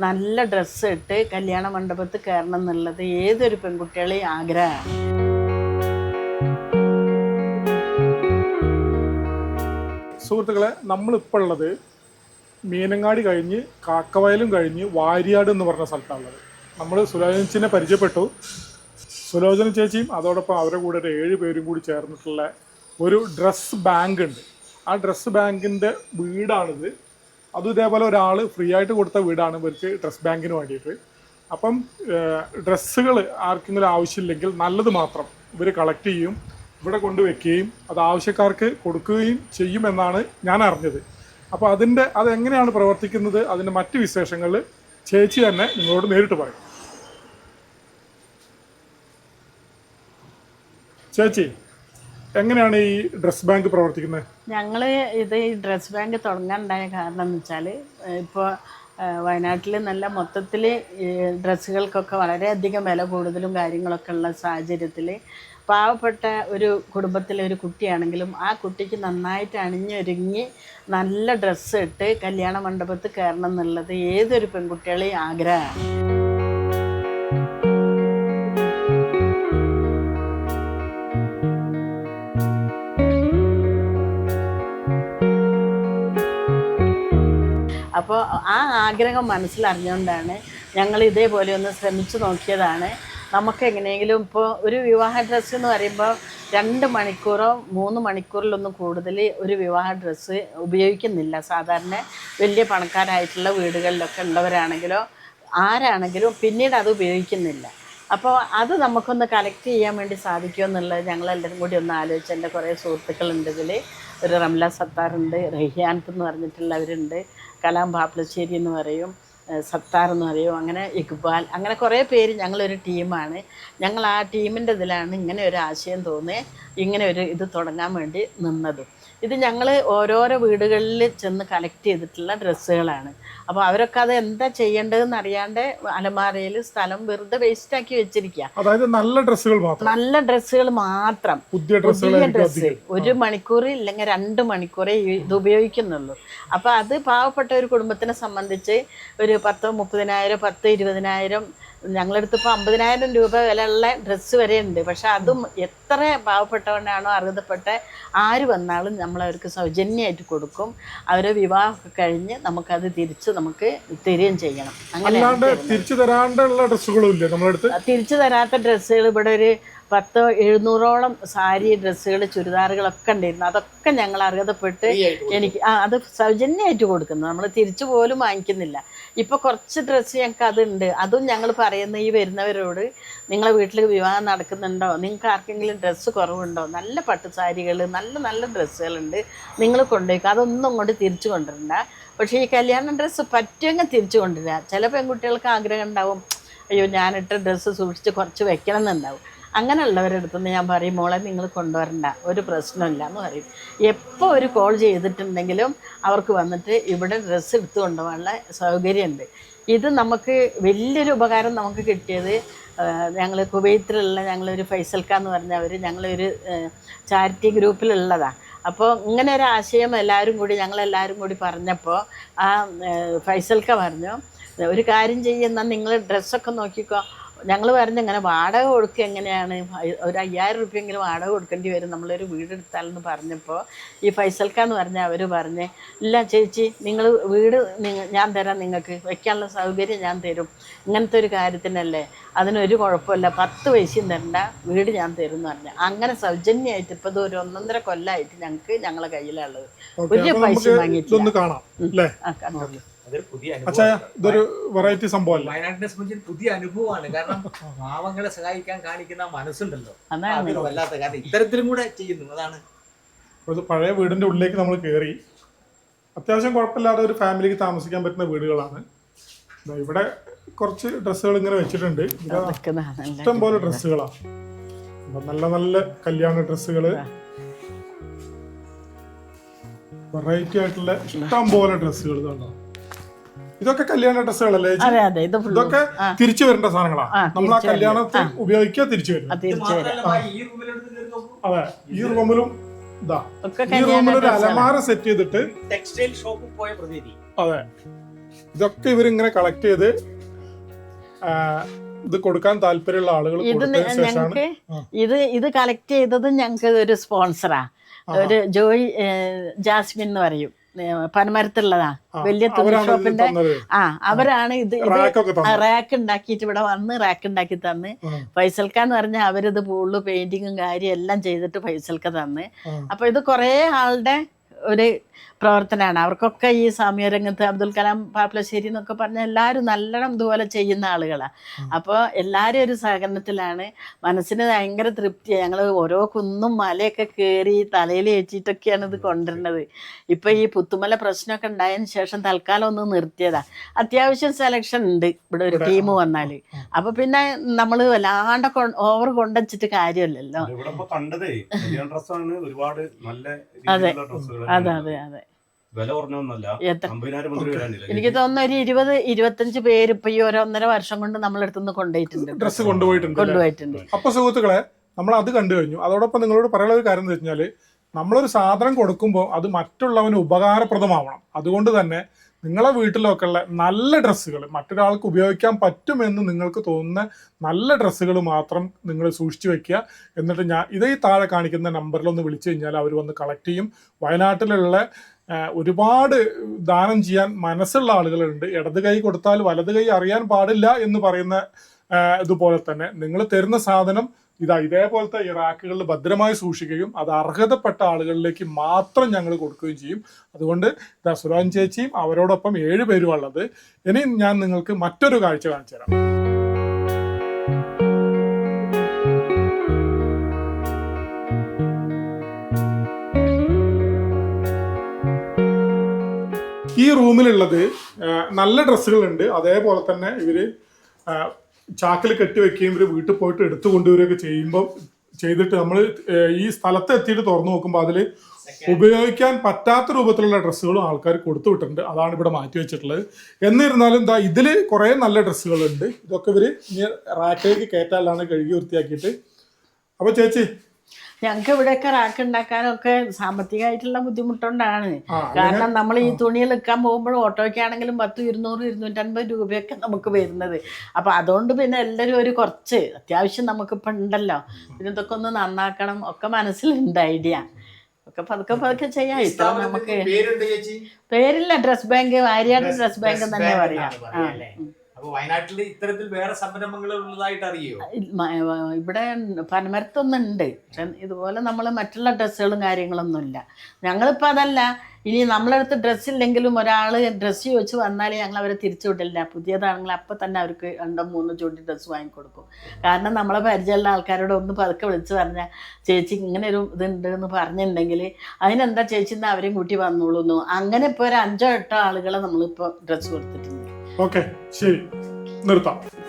നല്ല ഡ്രസ്സ് ഇട്ട് കല്യാണ മണ്ഡപത്തിൽ കയറണം എന്നുള്ളത് ഏതൊരു പെൺകുട്ടികളെയും ആഗ്രഹമാണ്. സുഹൃത്തുക്കളെ നമ്മളിപ്പോൾ ഉള്ളത് മീനങ്ങാടി കഴിഞ്ഞ് കാക്കവയലും കഴിഞ്ഞ് വാരിയാട് എന്ന് പറഞ്ഞ സ്ഥലത്താണുള്ളത് നമ്മൾ സുലോചനച്ചിനെ പരിചയപ്പെട്ടു. സുലോചന ചേച്ചിയും അതോടൊപ്പം അവരുടെ കൂടെ ഒരു ഏഴ് പേരും കൂടി ചേർന്നിട്ടുള്ള ഒരു ഡ്രസ്സ് ബാങ്ക് ഉണ്ട്. ആ ഡ്രസ്സ് ബാങ്കിന്റെ വീടാണിത്. അതും ഇതേപോലെ ഒരാൾ ഫ്രീ ആയിട്ട് കൊടുത്ത വീടാണ് ഇവർക്ക് ഡ്രസ് ബാങ്കിന് വേണ്ടിയിട്ട്. അപ്പം ഡ്രസ്സുകൾ ആർക്കെങ്കിലും ആവശ്യമില്ലെങ്കിൽ നല്ലത് മാത്രം ഇവർ കളക്ട് ചെയ്യും ഇവിടെ കൊണ്ടുവയ്ക്കുകയും അത് ആവശ്യക്കാർക്ക് കൊടുക്കുകയും ചെയ്യുമെന്നാണ് ഞാൻ അറിഞ്ഞത്. അപ്പോൾ അതിന്റെ അതെങ്ങനെയാണ് പ്രവർത്തിക്കുന്നത് അതിന്റെ മറ്റ് വിശേഷങ്ങൾ ചേച്ചി തന്നെ നിങ്ങളോട് നേരിട്ട് പറയും. ചേച്ചി എങ്ങനെയാണ് ഈ ഡ്രസ് ബാങ്ക് പ്രവർത്തിക്കുന്നത്? ഞങ്ങൾ ഇത് ഈ ഡ്രസ് ബാങ്ക് തുടങ്ങാനുണ്ടായ കാരണം എന്ന് വെച്ചാൽ ഇപ്പോൾ വയനാട്ടിൽ നല്ല മൊത്തത്തിൽ ഡ്രസ്സുകൾക്കൊക്കെ വളരെയധികം വില കൂടുതലും കാര്യങ്ങളൊക്കെ ഉള്ള സാഹചര്യത്തിൽ പാവപ്പെട്ട ഒരു കുടുംബത്തിലെ ഒരു കുട്ടിയാണെങ്കിലും ആ കുട്ടിക്ക് നന്നായിട്ട് അണിഞ്ഞൊരുങ്ങി നല്ല ഡ്രസ്സ് ഇട്ട് കല്യാണ മണ്ഡപത്തിൽ കയറണം എന്നുള്ളത് ഏതൊരു പെൺകുട്ടികളെയും ആഗ്രഹമാണ്. അപ്പോൾ ആ ആഗ്രഹം മനസ്സിലറിഞ്ഞുകൊണ്ടാണ് ഞങ്ങൾ ഇതേപോലെ ഒന്ന് ശ്രമിച്ചു നോക്കിയതാണ്. നമുക്ക് എങ്ങനെയെങ്കിലും ഇപ്പോൾ ഒരു വിവാഹ ഡ്രസ്സ് എന്ന് പറയുമ്പോൾ രണ്ട് മണിക്കൂറോ മൂന്ന് മണിക്കൂറിലൊന്നും കൂടുതൽ ഒരു വിവാഹ ഡ്രസ്സ് ഉപയോഗിക്കുന്നില്ല. സാധാരണ വലിയ പണക്കാരായിട്ടുള്ള വീടുകളിലൊക്കെ ഉള്ളവരാണെങ്കിലോ ആരാണെങ്കിലും പിന്നീട് അത് ഉപയോഗിക്കുന്നില്ല. അപ്പോൾ അത് നമുക്കൊന്ന് കളക്ട് ചെയ്യാൻ വേണ്ടി സാധിക്കുമോ എന്നുള്ളത് ഞങ്ങളെല്ലാവരും കൂടി ഒന്ന് ആലോചിച്ച് എന്റെ കുറേ സുഹൃത്തുക്കളുണ്ട് ഇതിൽ ഒരു റംല സത്താറുണ്ട് റഹിയാൻത്ത് എന്ന് പറഞ്ഞിട്ടുള്ളവരുണ്ട്. കലാം പാപ്പിളശ്ശേരി എന്ന് പറയും സത്താർ എന്ന് പറയും അങ്ങനെ ഇക്ബാൽ അങ്ങനെ കുറേ പേര് ഞങ്ങളൊരു ടീമാണ്. ഞങ്ങൾ ആ ടീമിന്റെ ഇതിലാണ് ഇങ്ങനെ ഒരു ആശയം തോന്നി ഇങ്ങനെ ഒരു ഇത് തുടങ്ങാൻ വേണ്ടി നിന്നത്. ഇത് ഞങ്ങൾ ഓരോരോ വീടുകളിൽ ചെന്ന് കളക്ട് ചെയ്തിട്ടുള്ള ഡ്രസ്സുകളാണ്. അപ്പോൾ അവരൊക്കെ അത് എന്താ ചെയ്യേണ്ടതെന്ന് അറിയാണ്ട് അലമാരയിൽ സ്ഥലം വെറുതെ വേസ്റ്റ് ആക്കി വെച്ചിരിക്കുക അതായത് നല്ല ഡ്രസ്സുകൾ മാത്രം. നല്ല ഡ്രസ്സുകൾ മാത്രം. പുതിയ ഡ്രസ്സ്. ഒരു മണിക്കൂർ ഇല്ലെങ്കിൽ രണ്ട് മണിക്കൂറേ ഇത് ഉപയോഗിക്കുന്നുള്ളൂ. അപ്പോൾ അത് പാവപ്പെട്ട ഒരു കുടുംബത്തിനെ സംബന്ധിച്ച് ഒരു പത്തോ മുപ്പതിനായിരം പത്ത് ഇരുപതിനായിരം ഞങ്ങളടുത്ത് ഇപ്പോൾ അമ്പതിനായിരം രൂപ വിലയുള്ള ഡ്രസ്സ് വരെ ഉണ്ട്. പക്ഷെ അതും എത്ര പാവപ്പെട്ടവനാണോ അർഹതപ്പെട്ട ആര് വന്നാലും നമ്മൾ അവർക്ക് സൗജന്യമായിട്ട് കൊടുക്കും. അവരെ വിവാഹമൊക്കെ കഴിഞ്ഞ് നമുക്കത് തിരിച്ച് നമുക്ക് തരികയും ചെയ്യണം. അങ്ങനെ തിരിച്ചു തരാണ്ടുള്ള ഡ്രസ്സുകളും തിരിച്ചു തരാത്ത ഡ്രസ്സുകൾ ഇവിടെ ഒരു പത്തോ എഴുന്നൂറോളം സാരി ഡ്രസ്സുകൾ ചുരിദാറുകളൊക്കെ ഉണ്ടായിരുന്നു. അതൊക്കെ ഞങ്ങൾ അർഹതപ്പെട്ട് എനിക്ക് ആ അത് സൗജന്യമായിട്ട് കൊടുക്കുന്നു. നമ്മൾ തിരിച്ചു പോലും വാങ്ങിക്കുന്നില്ല. ഇപ്പോൾ കുറച്ച് ഡ്രസ്സ് ഞങ്ങൾക്ക് അതുണ്ട്. അതും ഞങ്ങൾ പറയുന്ന ഈ വരുന്നവരോട് നിങ്ങളെ വീട്ടിൽ വിവാഹം നടക്കുന്നുണ്ടോ? നിങ്ങൾക്ക് ആർക്കെങ്കിലും ഡ്രസ്സ് കുറവുണ്ടോ? നല്ല പട്ടുസാരികൾ നല്ല നല്ല ഡ്രസ്സുകളുണ്ട്. നിങ്ങൾ കൊണ്ടുപോയിക്കോ. അതൊന്നും കൊണ്ട് തിരിച്ചു കൊണ്ടുവരണ്ട. പക്ഷേ ഈ കല്യാണ ഡ്രസ്സ് പറ്റുമെങ്കിൽ തിരിച്ചു കൊണ്ടുവരിക. ചില പെൺകുട്ടികൾക്ക് ആഗ്രഹം ഉണ്ടാവും അയ്യോ ഞാനിട്ട ഡ്രസ്സ് സൂക്ഷിച്ച് കുറച്ച് വെക്കണം എന്നുണ്ടാവും അങ്ങനെയുള്ളവരുടെ അടുത്തുനിന്ന് ഞാൻ പറയും മോളെ നിങ്ങൾ കൊണ്ടുവരണ്ട ഒരു പ്രശ്നമില്ല എന്ന് പറയും. എപ്പോൾ ഒരു കോൾ ചെയ്തിട്ടുണ്ടെങ്കിലും അവർക്ക് വന്നിട്ട് ഇവിടെ ഡ്രസ്സ് എടുത്തു കൊണ്ടുപോകാനുള്ള സൗകര്യമുണ്ട്. ഇത് നമുക്ക് വലിയൊരു ഉപകാരം നമുക്ക് കിട്ടിയത് ഞങ്ങൾ കുവൈത്തിലുള്ള ഞങ്ങളൊരു ഫൈസൽക്ക എന്ന് പറഞ്ഞവർ ഞങ്ങളൊരു ചാരിറ്റി ഗ്രൂപ്പിലുള്ളതാണ് അപ്പോൾ ഇങ്ങനെ ഒരു ആശയം എല്ലാവരും കൂടി ഞങ്ങളെല്ലാവരും കൂടി പറഞ്ഞപ്പോൾ ആ ഫൈസൽക്ക പറഞ്ഞു ഒരു കാര്യം ചെയ്യുന്ന നിങ്ങൾ ഡ്രസ്സൊക്കെ നോക്കിക്കോ. ഞങ്ങൾ പറഞ്ഞു ഇങ്ങനെ വാടക കൊടുക്കുക എങ്ങനെയാണ്? ഒരു അയ്യായിരം റുപ്യെങ്കിലും വാടക കൊടുക്കേണ്ടി വരും. നമ്മളൊരു വീടെടുത്താലെന്ന് പറഞ്ഞപ്പോൾ ഈ ഫൈസൽക്കാന്ന് പറഞ്ഞ അവർ പറഞ്ഞ് ഇല്ല ചേച്ചി നിങ്ങൾ വീട് ഞാൻ തരാം നിങ്ങൾക്ക്. വയ്ക്കാനുള്ള സൗകര്യം ഞാൻ തരും. ഇങ്ങനത്തെ ഒരു കാര്യത്തിനല്ലേ? അതിനൊരു കുഴപ്പമില്ല. പത്ത് പൈസയും തരണ്ട വീട് ഞാൻ തരും എന്ന് പറഞ്ഞു. അങ്ങനെ സൗജന്യമായിട്ട് ഇപ്പം ഒരു ഒന്നൊന്നര കൊല്ലമായിട്ട് ഞങ്ങൾക്ക് ഞങ്ങളെ കയ്യിലുള്ളത് ഒരു പൈസ ആ വാങ്ങിയിട്ടില്ല അതൊരു പുതിയ അനുഭവം ഇതൊരു വെറൈറ്റി സംഭവം വയനാട്ടിനെ സംബന്ധിച്ച് പുതിയ അനുഭവമാണ്. കാരണം പാവങ്ങളെ സഹായിക്കാൻ കാണിക്കുന്ന മനസ്സുണ്ടല്ലോ. അതൊരു വല്ലാത്ത കാരണം ഇത്തരത്തിലും കൂടെ ചെയ്യുന്നു. അതാണ് പഴയ വീടിന്റെ ഉള്ളിലേക്ക് നമ്മൾ കയറി അത്യാവശ്യം കുഴപ്പമില്ലാതെ ഒരു ഫാമിലിക്ക് താമസിക്കാൻ പറ്റുന്ന വീടുകളാണ്. ഇവിടെ കുറച്ച് ഡ്രസ്സുകൾ ഇങ്ങനെ വെച്ചിട്ടുണ്ട്. ഇഷ്ടം പോലെ ഡ്രസ്സുകളാണ് നല്ല നല്ല കല്യാണ ഡ്രസ്സുകൾ. വെറൈറ്റി ആയിട്ടുള്ള ഇഷ്ടം പോലെ ഡ്രസ്സുകൾ ഇതാണോ ഇതൊക്കെ കല്യാണ ഡ്രസ്സുകളല്ലേ അതെ അതെ ഇത് ഇതൊക്കെ തിരിച്ചു വരേണ്ട സാധനങ്ങളാണ് ആ, നമ്മൾ ആ. തിരിച്ചു കല്യാണത്തിൽ ഉപയോഗിക്കുക തിരിച്ചു വരും. ആ, തിരിച്ചു അതെ ഈ റൂമിലും ഇതാ. ഒക്കെ ഈ റൂമിൽ ഒരു അലമാര സെറ്റ് ചെയ്തിട്ട് ടെക്സ്റ്റൈൽ ഷോപ്പിൽ പോയ പ്രതീതി അതെ. ഇതൊക്കെ ഇവരിങ്ങനെ കളക്ട് ചെയ്ത് ആ, ഇത് കൊടുക്കാൻ താല്പര്യമുള്ള ആളുകൾ ഇത് കൊടുത്തതിന് ശേഷമാണ് ഞങ്ങൾക്ക് ആ. ഇത് ഇത് കളക്ട് ചെയ്തത് ഞങ്ങൾക്ക് ഒരു സ്പോൺസറാ ഒരു ജോയ് ജാസ്മിൻ എന്ന് പറയും. പനമരത്തുള്ളതാ. വലിയ തുണി ഷോപ്പിന്റെ ആ അവരാണ് ഇത് റാക്ക് ഉണ്ടാക്കിയിട്ട് ഇവിടെ വന്ന് റാക്ക് ഉണ്ടാക്കി തന്ന്. ഫൈസൽക്ക എന്ന് പറഞ്ഞാൽ അവരിത് പൂൾ പെയിന്റിങ്ങും കാര്യം എല്ലാം ചെയ്തിട്ട് ഫൈസൽക്ക തന്ന്. അപ്പൊ ഇത് കുറേ ആളുടെ ഒരു പ്രവർത്തനമാണ്. അവർക്കൊക്കെ ഈ സാമ്യരംഗത്ത് അബ്ദുൽ കലാം പാപ്പലശ്ശേരി എന്നൊക്കെ പറഞ്ഞ എല്ലാവരും നല്ലോണം ഇതുപോലെ ചെയ്യുന്ന ആളുകളാണ് അപ്പോൾ എല്ലാവരും ഒരു സഹകരണത്തിലാണ്. മനസ്സിന് ഭയങ്കര തൃപ്തിയാണ് ഞങ്ങൾ ഓരോ കുന്നും മലയൊക്കെ കയറി തലയിൽ ഏറ്റിട്ടൊക്കെയാണ് ഇത് കൊണ്ടുവരുന്നത്. ഇപ്പം ഈ പുത്തുമല പ്രശ്നമൊക്കെ ഉണ്ടായതിന് ശേഷം തൽക്കാലം ഒന്ന് നിർത്തിയതാണ് അത്യാവശ്യം സെലക്ഷൻ ഉണ്ട്. ഇവിടെ ഒരു ടീം വന്നാൽ അപ്പോൾ പിന്നെ നമ്മൾ വല്ലാണ്ട് ഓവർ കൊണ്ടുവച്ചിട്ട് കാര്യമില്ലല്ലോ. ഇവിടെ ഇപ്പൊ കണ്ടതേ ഡ്രസ്സാണ് ഒരുപാട് നല്ല രീതിയിലുള്ള ഡ്രസ്സുകൾ അതെ അതെ അതെ. വില കുറഞ്ഞൊന്നല്ല എത്ര? അമ്പതിനായിരം മുതൽ വരാനില്ല. എനിക്ക് തോന്നുന്നു ഒരു ഇരുപത് ഇരുപത്തഞ്ച് പേര് ഇപ്പൊ ഈ ഒരു ഒന്നര വർഷം കൊണ്ട് നമ്മളെടുത്തുനിന്ന് കൊണ്ടുപോയിട്ടുണ്ട്. ഡ്രസ്സ് കൊണ്ടുപോയിട്ടുണ്ട് കൊണ്ടുപോയിട്ടുണ്ട്. അപ്പൊ സുഹൃത്തുക്കളെ നമ്മൾ അത് കണ്ടു കഴിഞ്ഞു. അതോടൊപ്പം നിങ്ങളോട് പറയാനുള്ള ഒരു കാര്യം എന്ന് വെച്ചാൽ നമ്മളൊരു സാധനം കൊടുക്കുമ്പോൾ അത് മറ്റുള്ളവന് ഉപകാരപ്രദമാവണം. അതുകൊണ്ട് തന്നെ നിങ്ങളെ വീട്ടിലൊക്കെ ഉള്ള നല്ല ഡ്രസ്സുകൾ മറ്റൊരാൾക്ക് ഉപയോഗിക്കാൻ പറ്റുമെന്ന് നിങ്ങൾക്ക് തോന്നുന്ന നല്ല ഡ്രസ്സുകൾ മാത്രം നിങ്ങൾ സൂക്ഷിച്ചു വെക്കുക. എന്നിട്ട് ഞാൻ ഇതേ താഴെ കാണിക്കുന്ന നമ്പറിൽ ഒന്ന് വിളിച്ചു കഴിഞ്ഞാൽ അവർ വന്ന് കളക്ട് ചെയ്യും. വയനാട്ടിലുള്ള ഒരുപാട് ദാനം ചെയ്യാൻ മനസ്സുള്ള ആളുകളുണ്ട്. ഇടത് കൈ കൊടുത്താൽ വലത് കൈ അറിയാൻ പാടില്ല എന്ന് പറയുന്ന ഇതുപോലെ തന്നെ. നിങ്ങൾ തരുന്ന സാധനം ഇതാ ഇതേപോലത്തെ ഇറാക്കുകളിൽ റാക്കുകളിൽ ഭദ്രമായി സൂക്ഷിക്കുകയും അത് അർഹതപ്പെട്ട ആളുകളിലേക്ക് മാത്രം ഞങ്ങൾ കൊടുക്കുകയും ചെയ്യും. അതുകൊണ്ട് ദസുരാൻ സുരാൻ ചേച്ചിയും അവരോടൊപ്പം ഏഴ് പേരും ഉള്ളത്. ഇനി ഞാൻ നിങ്ങൾക്ക് മറ്റൊരു കാഴ്ച കാണിച്ചു തരാം റൂമിലുള്ളത് നല്ല ഡ്രസ്സുകളുണ്ട്. അതേപോലെ തന്നെ ഇവർ ചാക്കിൽ കെട്ടിവെക്കുകയും ഇവർ വീട്ടിൽ പോയിട്ട് എടുത്തു കൊണ്ടുവരികയൊക്കെ ചെയ്യുമ്പോൾ ചെയ്തിട്ട് നമ്മൾ ഈ സ്ഥലത്ത് എത്തിയിട്ട് തുറന്നു നോക്കുമ്പോൾ അതിൽ ഉപയോഗിക്കാൻ പറ്റാത്ത രൂപത്തിലുള്ള ഡ്രസ്സുകളും ആൾക്കാർ കൊടുത്തു വിട്ടിട്ടുണ്ട്. അതാണ് ഇവിടെ മാറ്റി വെച്ചിട്ടുള്ളത്. എന്നിരുന്നാലും എന്താ ഇതിൽ കുറേ നല്ല ഡ്രസ്സുകളുണ്ട്. ഇതൊക്കെ ഇവർ റാക്കിലേക്ക് കയറ്റാലാണ് കഴുകി വൃത്തിയാക്കിയിട്ട്. അപ്പോൾ ചേച്ചി ഞങ്ങൾക്ക് ഇവിടെയൊക്കെ റാക്ക് ഉണ്ടാക്കാനൊക്കെ സാമ്പത്തികമായിട്ടുള്ള ബുദ്ധിമുട്ടുണ്ടാണ്. കാരണം നമ്മൾ ഈ തുണിയിൽ നിൽക്കാൻ പോകുമ്പോൾ ഓട്ടോയ്ക്കാണെങ്കിലും പത്ത് ഇരുന്നൂറ് ഇരുന്നൂറ്റൻപത് രൂപയൊക്കെ നമുക്ക് വരുന്നത്. അപ്പോൾ അതുകൊണ്ട് പിന്നെ എല്ലാവരും ഒരു കുറച്ച്. അത്യാവശ്യം നമുക്കിപ്പോൾ ഉണ്ടല്ലോ. പിന്നെ ഇതൊക്കെ ഒന്ന് നന്നാക്കണം ഒക്കെ മനസ്സിലുണ്ട് ഐഡിയ. ഒക്കെ പതുക്കെ പതുക്കെ ചെയ്യാം. ഇത്ര നമുക്ക് പേരില്ല. ഡ്രസ് ബാങ്ക് വാരിയാട് ഡ്രസ് ബാങ്ക് തന്നെ പറയാം. ആ. പറയാ അല്ലേ? അപ്പൊ വയനാട്ടിൽ വേറെ സംരംഭങ്ങൾ ഉള്ളതായിട്ട് അറിയോ? ഇവിടെ പനമരത്തൊന്നുണ്ട്. പക്ഷെ ഇതുപോലെ നമ്മൾ മറ്റുള്ള ഡ്രസ്സുകളും കാര്യങ്ങളൊന്നും ഇല്ല ഞങ്ങളിപ്പോൾ അതല്ല ഇനി നമ്മളടുത്ത് ഡ്രസ്സ് ഇല്ലെങ്കിലും ഒരാൾ ഡ്രസ്സ് ചോദിച്ച് വന്നാൽ ഞങ്ങൾ അവരെ തിരിച്ചു വിടില്ല പുതിയതാണെങ്കിൽ അപ്പം തന്നെ അവർക്ക് രണ്ടോ മൂന്നോ ചൂണ്ടി ഡ്രസ്സ് വാങ്ങിക്കൊടുക്കും. കാരണം നമ്മളെ പരിചയമുള്ള ആൾക്കാരോട് ഒന്ന് പതുക്കെ വിളിച്ച് പറഞ്ഞാൽ ചേച്ചി ഇങ്ങനെ ഒരു ഇതുണ്ട് എന്ന് പറഞ്ഞിട്ടുണ്ടെങ്കിൽ അതിനെന്താ ചേച്ചി എന്നാൽ അവരെയും കൂട്ടി വന്നോളൂന്നു. അങ്ങനെ ഇപ്പോൾ ഒരു അഞ്ചോ എട്ടോ ആളുകളെ നമ്മളിപ്പോൾ ഡ്രസ്സ് കൊടുത്തിട്ടുണ്ട്. ഓക്കെ ശരി. നിർത്താം.